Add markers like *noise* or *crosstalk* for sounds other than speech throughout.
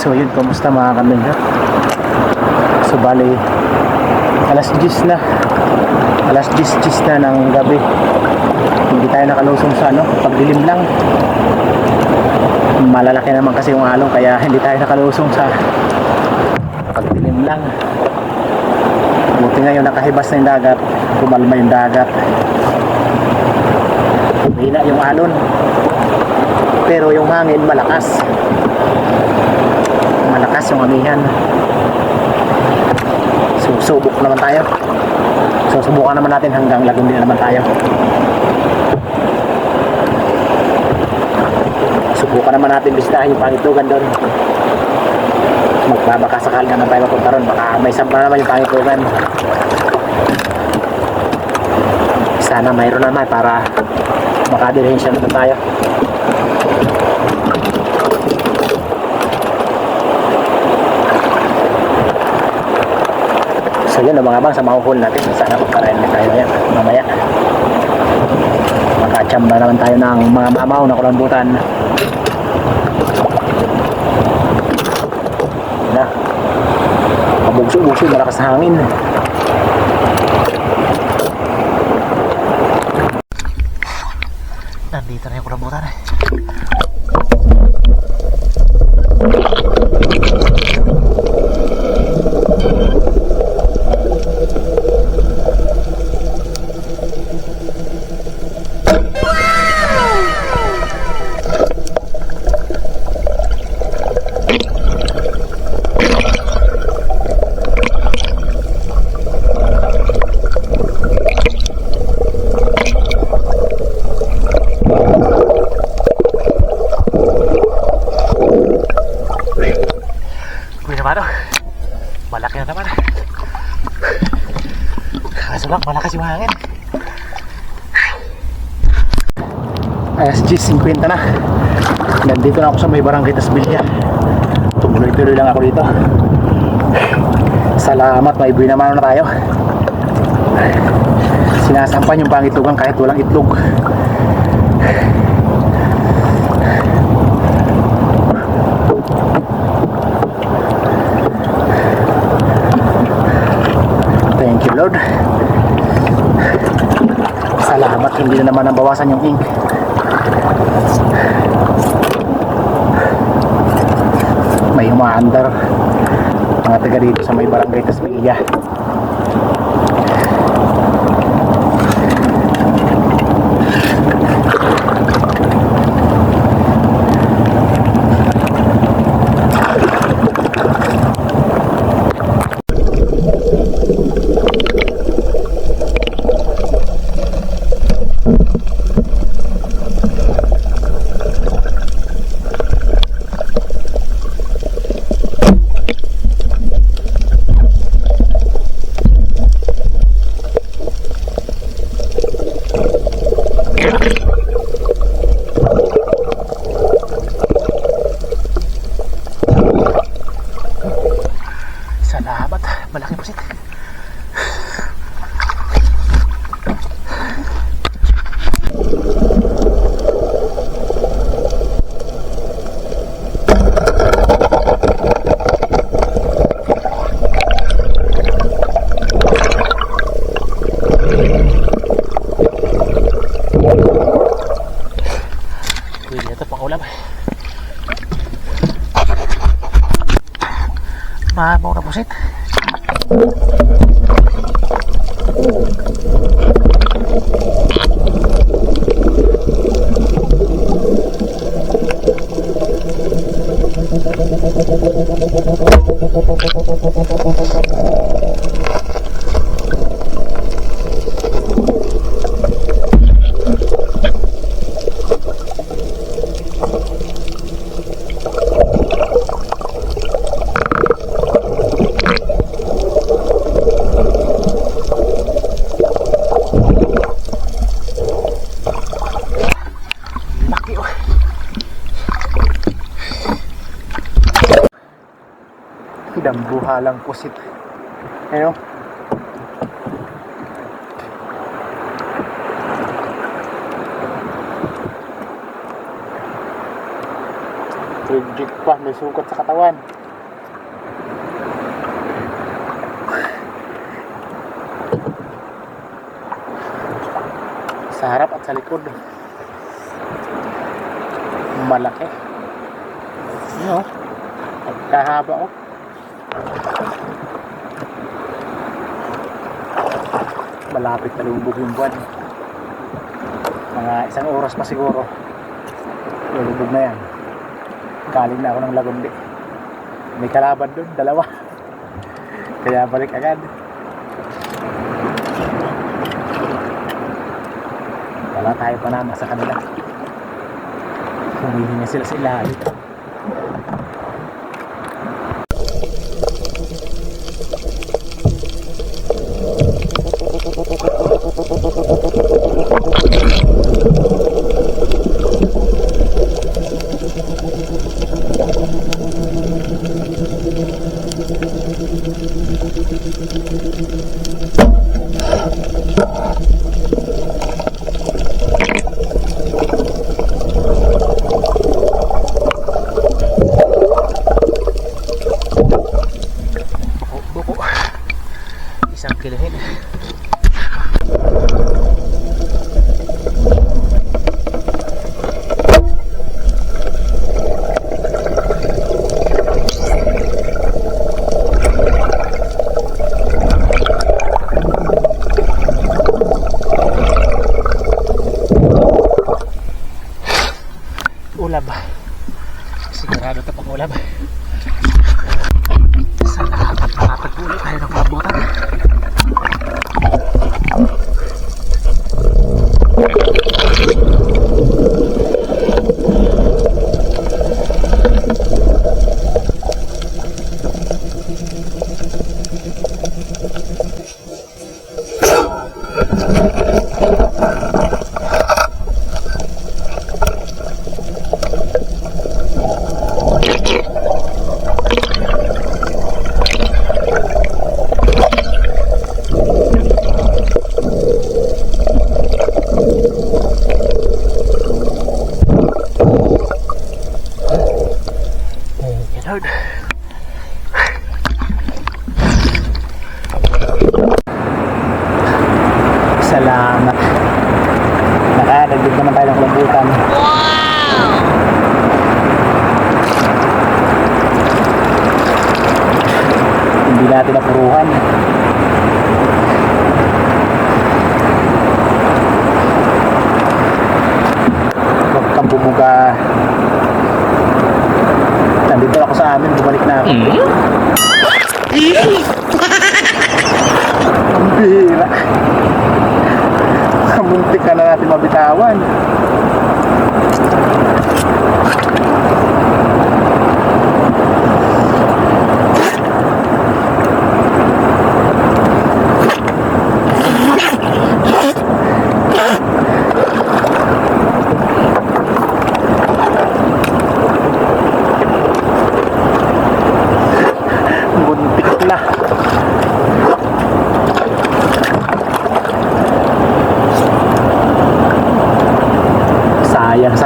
So yun, kumusta mga ha? So bali, alas 10 na. Alas 10, 10 na ng gabi. Hindi tayo nakalusong sa ano, pagdilim lang. Malalaki naman kasi yung alon kaya hindi tayo nakalusong sa pagdilim lang. Buti ngayon nakahibas na yung dagat, kumalma yung dagat. Hina yung alon. Pero yung hangin malakas. Malakas yung amihan. Susubok naman tayo. Susubukan naman natin hanggang Laguna naman tayo. Subukan naman natin bisitahin yung pangitugan doon. Magbabaka sakali naman tayo mapunta ron. Baka may sampla naman yung pangitugan. Sana mayroon naman para makadilhensya naman tayo. So yun mga bang sa mahuhul natin. Sana magkarayan na tayo yan mamaya. Makachamba naman tayo ng mga mamaw na kulambutan. Na. Pabugso-bugso, malakas na hangin. Nandito na yung kulambutan. Kuya naman oh. Malaki na naman. Kaso lang, malakas yung hangin. Alas 10.50 na. Nandito na ako sa may barangay Tasbilya. Tumuloy-tuloy lang ako dito. Salamat, may buwi naman na tayo. Sinasampan yung pangitugan kahit walang itlog. Thank you Lord. Salamat hindi na naman nabawasan yung ink. May umaandar mga taga dito sa may barangay Tasmilla. Salamat. Ulam. Mabaw na pusit. Dambuha lang pusit. Ano? Legit pa, may sugat sa katawan. Sa harap at sa likod. Malaki. Ano? Pagkahaba oh. Malapit na lubog yung buwan. Mga isang oras pa siguro. Lulubog na yan. Galing na ako ng Lagundi. May kalaban doon, dalawa. *laughs* Kaya balik agad. Wala tayo panama sa kanila. Humihinga sila sa ilalim.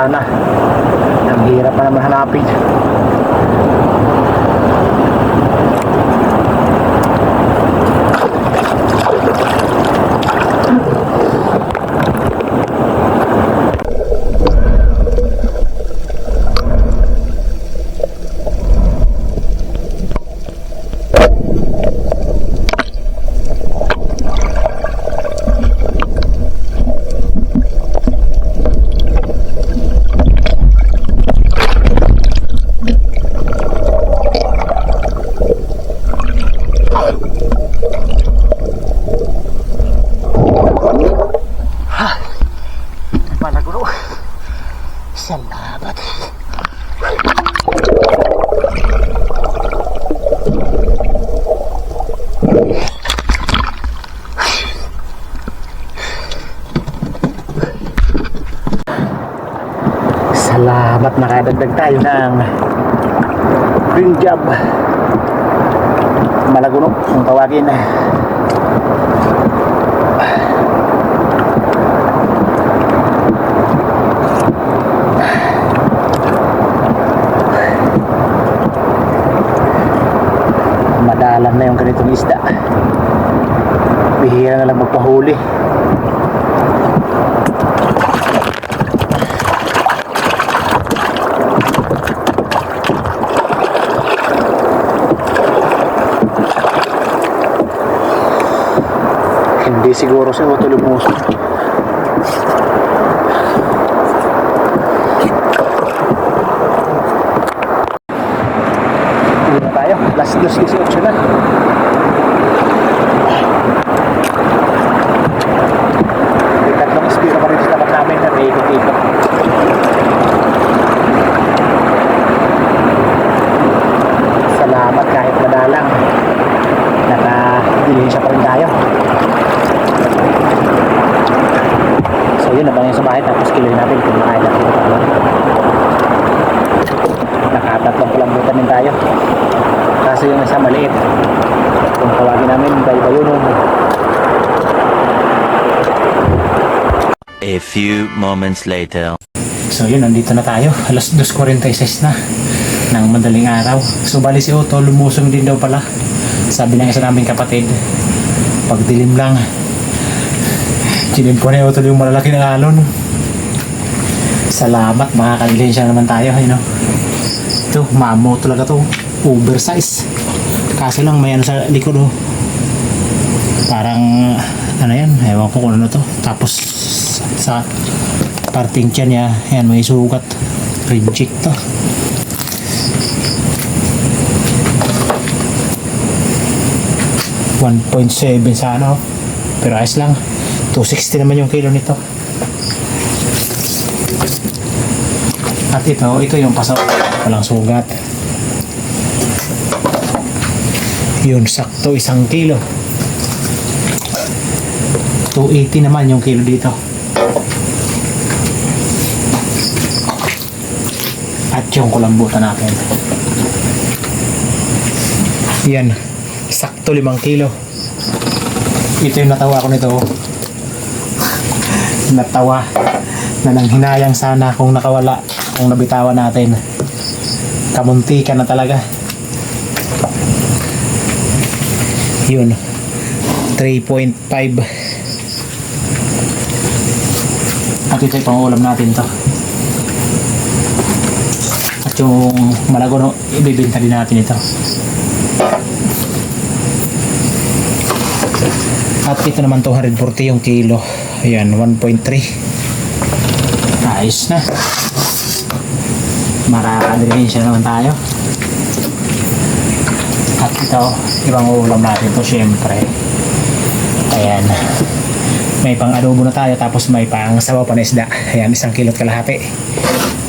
Sana. Ang hirap pa naman hanapin. Salamat. Nakadagdag tayo ng green job malagunok kung tawagin. Madalang na yung ganitong isda. Bihira na lang magpahuli. Hindi siguro si Otto lumusok. Uwi na tayo. Last 2.18 na. May tatlong espiro pa rin sa tapat namin na may ikot-ikot. Salamat kahit madalang. Naka-dilisya pa rin tayo. So yun, naman yung sa bahay tapos kiloy natin kung makain natin. Nakatatlong palambutan din tayo. Kaso yung isa maliit. Kung tawagin namin, bayo-bayo nun. A few moments later. So yun, nandito na tayo. Alas 2.46 na ng madaling araw. So bali si Otto, lumusong din daw pala. Sabi ng isa naming kapatid, pag dilim lang, Chinin ko na yung yung malalaki ng alon. Salamat, makakadilensya naman tayo. You know? Ito, mamo talaga to. Oversize. Kaso lang may ano sa likod oh. Parang ano yan, ewan ko kung ano to. Tapos sa parting tiyan niya, yan may sugat. Reject to. $1.7 sa ano. Pero ayos lang. 260 naman yung kilo nito. At ito, ito yung pasok. Walang sugat. Yun, sakto isang kilo. 280 naman yung kilo dito. At yung kulambutan natin. Yan. Sakto limang kilo. Ito yung natawa ko nito. Natawa na nang hinayang sana kung nakawala, kung nabitawan natin. Kamunti ka na talaga. Yun. 3.5 at ito yung pang-ulam natin to at yung malagono ibibinta din natin ito at ito naman 240 yung kilo ayan 1.3 ayos na. Makakadrehensya naman tayo. At ito ibang ulam natin to syempre. Ayan. May pang adobo na tayo tapos may pang sabaw pa na isda. Ayan isang kilot kalahati.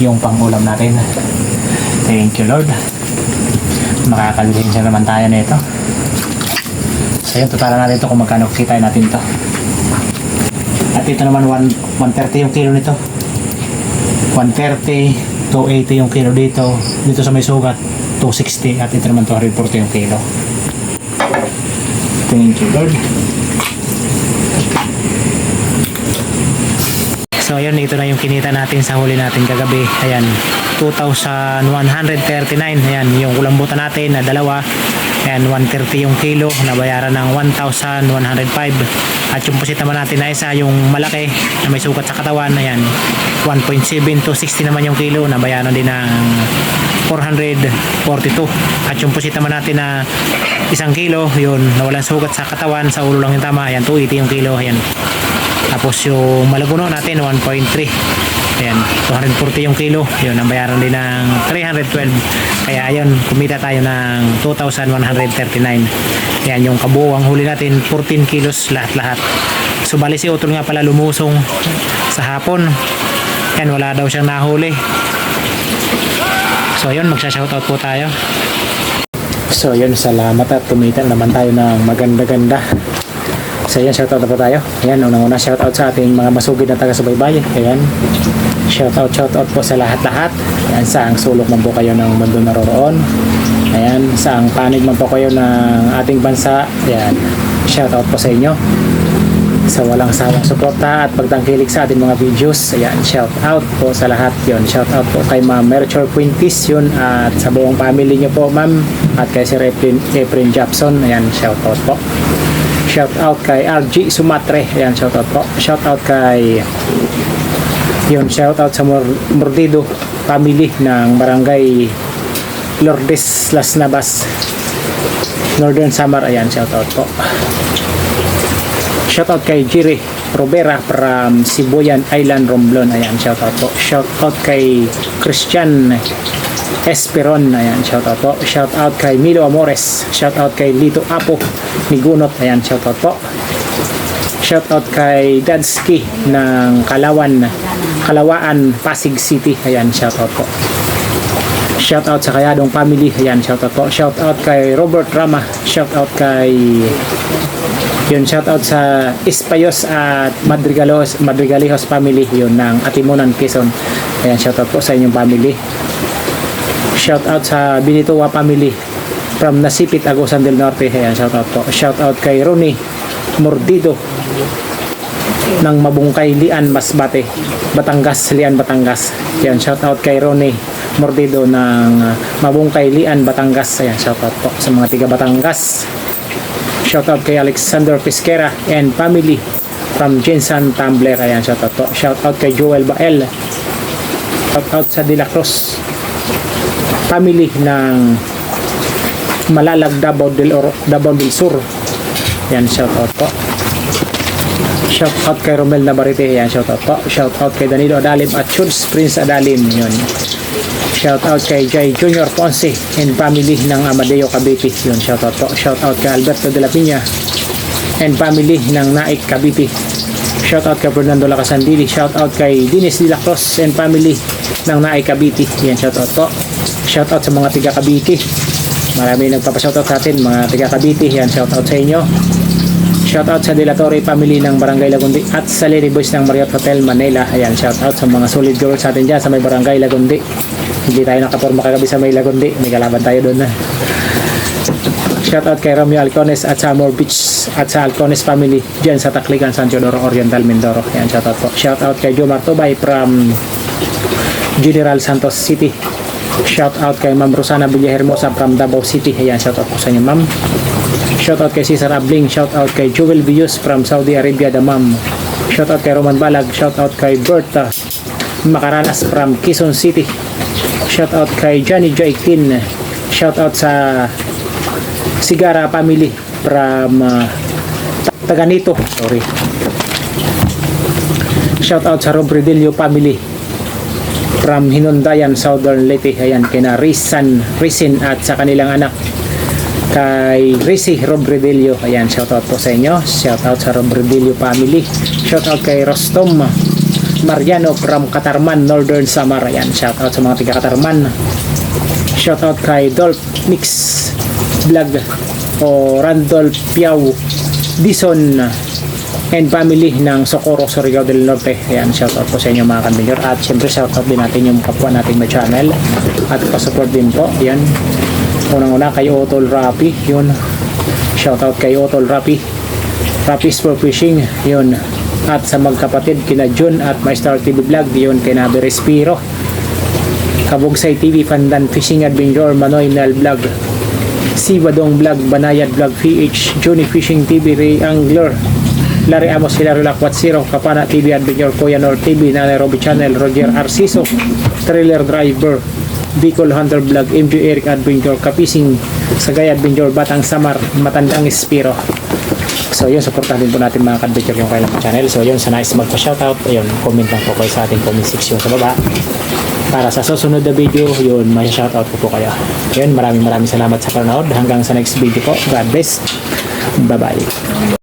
Yung pang ulam natin. Thank you lord. Makakalinsya naman tayo nito. So yun totalan natin ito kung magkano kita natin to at ito naman 1, 130 yung kilo nito 130 280 yung kilo dito dito sa may sugat 260 at ito naman 240 yung kilo thank you lord So ayun, ito na yung kinita natin sa huli natin kagabi. Ayan, 2,139. Ayan, yung kulambutan natin na dalawa. Ayan, 130 yung kilo. Nabayaran ng 1,105. At yung pusit natin na isa, yung malaki na may sukat sa katawan. Ayan, 1.7 to 60 naman yung kilo. Nabayaran din ng 442. At yung pusit natin na isang kilo, yun, nawalan sugat sa katawan. Sa ulo lang yung tama. Ayan, 280 yung kilo. Ayan, tapos yung malaguno natin 1.3. Ayan, 240 yung kilo. Yun, ang bayaran din ng 312. Kaya ayun, kumita tayo ng 2,139. Ayan, yung kabuuang huli natin 14 kilos lahat-lahat. So bali si Utol nga pala lumusong sa hapon. Ayan, wala daw siyang nahuli. So ayun, magsha-shoutout po tayo. So yun, salamat at kumita naman tayo ng maganda-ganda. So yan, shoutout na po tayo. Ayan, unang-una shoutout sa ating mga masugid na taga-subaybay. Ayan, shoutout, shoutout po sa lahat-lahat. Ayan, saang sulok man po kayo ng mundo naroroon. Ayan, saang panig man po kayo ng ating bansa. Ayan, shoutout po sa inyo. Sa walang sawang suporta at pagtangkilik sa ating mga videos. Ayan, shout out po sa lahat yon Shout out po kay Ma'am Merchor Quintis yun at sa buong family niyo po ma'am at kay Sir Efren, Efren Japson. Ayan, shout out po. Shout out kay RG Sumatre. Ayan, shout out po. Shout out kay yun, shout out sa Mor- Mordido family ng barangay Lourdes Las Navas Northern Samar. Ayan, shout out po. Shout out kay Jiri Robera from Sibuyan Island, Romblon. Ayan, shout out po. Shout out kay Christian Esperon. Ayan, shout out po. Shout out kay Milo Amores. Shout out kay Lito Apo Nigunot. Ayan, shout out po. Shout out kay Dadski ng Kalawan, Kalawaan, Pasig City. Ayan, shout out po. Shout out sa Kayadong family. Ayan, shout out po. Shout out kay Robert Rama. Shout out kay yun, shout out sa Espayos at Madrigalos, Madrigalihos family yun ng Atimonan, Quezon. Ayan, shout out po sa inyong family. Shout out sa Binituwa family from Nasipit, Agusan del Norte. Ayan, shout out po. Shout out kay Ronnie Mordido ng Mabungkay, Lian, Masbate, Batangas, Lian, Batangas. Ayan, shout out kay Ronnie Mordido ng Mabungkay, Lian, Batangas. Ayan, shout out po sa mga tiga Batangas. Shout out kay Alexander Pesquera and family from Jensen Tumbler. Ayan, shout out po. Shout out kay Joel Bael. Shout out sa De La Cruz family ng Malalag Davao del Oro, Davao del Sur. Yan, shout out po. Shout out kay Romel Navarrete. Yan, shout out po. Shout out kay Danilo Adalim at Chuds Prince Adalim. Yun. Shout out kay Jay Junior Ponce and family ng Amadeo Cavite. Yun, shout out po. Shout out kay Alberto de la Piña and family ng Naik Cavite. Shout out kay Fernando Lacasandili. Shout out kay Dinis de la Cruz and family ng Naik Cavite. Yan, shout out po. Shout out sa mga tiga Cavite. Marami nagpapa-shoutout sa atin, mga tiga Cavite. Yan, shout out sa inyo. Shout out sa De La Torre family ng Barangay Lagundi at sa Lady Boys ng Marriott Hotel Manila. Ayan, shout out sa mga solid girls sa atin dyan sa may Barangay Lagundi. Hindi tayo nakaporma kagabi sa may Lagundi. May kalaban tayo doon na. Shout out kay Romeo Alcones at sa Amor Beach at sa Alcones family dyan sa Takligan, San Teodoro, Oriental, Mindoro. Ayan, shout out po. Shout out kay Jomar Tubay from General Santos City. Shout out kay Ma'am Rosana Villahermosa from Davao City. Ayan, shout out po sa inyo, ma'am. Shout out kay Cesar Abling. Shout out kay Jewel Vius from Saudi Arabia, Damam. Shout out kay Roman Balag. Shout out kay Berta Macaranas from Quezon City. Shout out kay Johnny Joikin. Shout out sa Sigara family from uh, Taganito. Sorry. Shout out sa Rob Redillo family from Hinundayan, Southern Leyte. Ayan, kina Rizan, Rizin at sa kanilang anak kay Rizzy Robredelio. Ayan, shout out po sa inyo. Shout out sa Robredelio family. Shout out kay Rostom Mariano from Katarman, Northern Samar. Ayan, shout out sa mga tiga Katarman. Shout out kay Dolph Mix Vlog o Randolph Piau Dison and family ng Socorro, Surigao del Norte. Ayan, shout out po sa inyo mga kandinyar. At syempre shout out din natin yung kapwa nating may channel. At pasupport din po. Ayan. Unang-una kay Otol Rapi. Yun. Shout out kay Otol Rapi. Rapi for Fishing. Yun. At sa magkapatid kina Jun at My Star TV Vlog. Yun kay Nabi Respiro. Kabugsay TV Pandan Fishing Adventure Manoy Nel Vlog. Si Badong Vlog, Banayad Vlog PH, Johnny Fishing TV, Ray Angler, Larry Amos, Hilario Lakwat Zero, Kapana TV Adventure, Kuya Nor TV, Nanay Robby Channel, Roger Arciso, Trailer Driver, Bicol Hunter Vlog, MJ Eric Adventure, Kapising, Sagay Adventure, Batang Samar, Matandang Espiro. So yun, supportahan din po natin mga ka-adventure yung kailang channel. So yun, sa nice magpa-shoutout, ayun, comment lang po kayo sa ating comment section sa baba. Para sa susunod na video, yun, may shoutout ko po kayo. Yun, maraming maraming salamat sa panonood. Hanggang sa next video po. God bless. Bye-bye.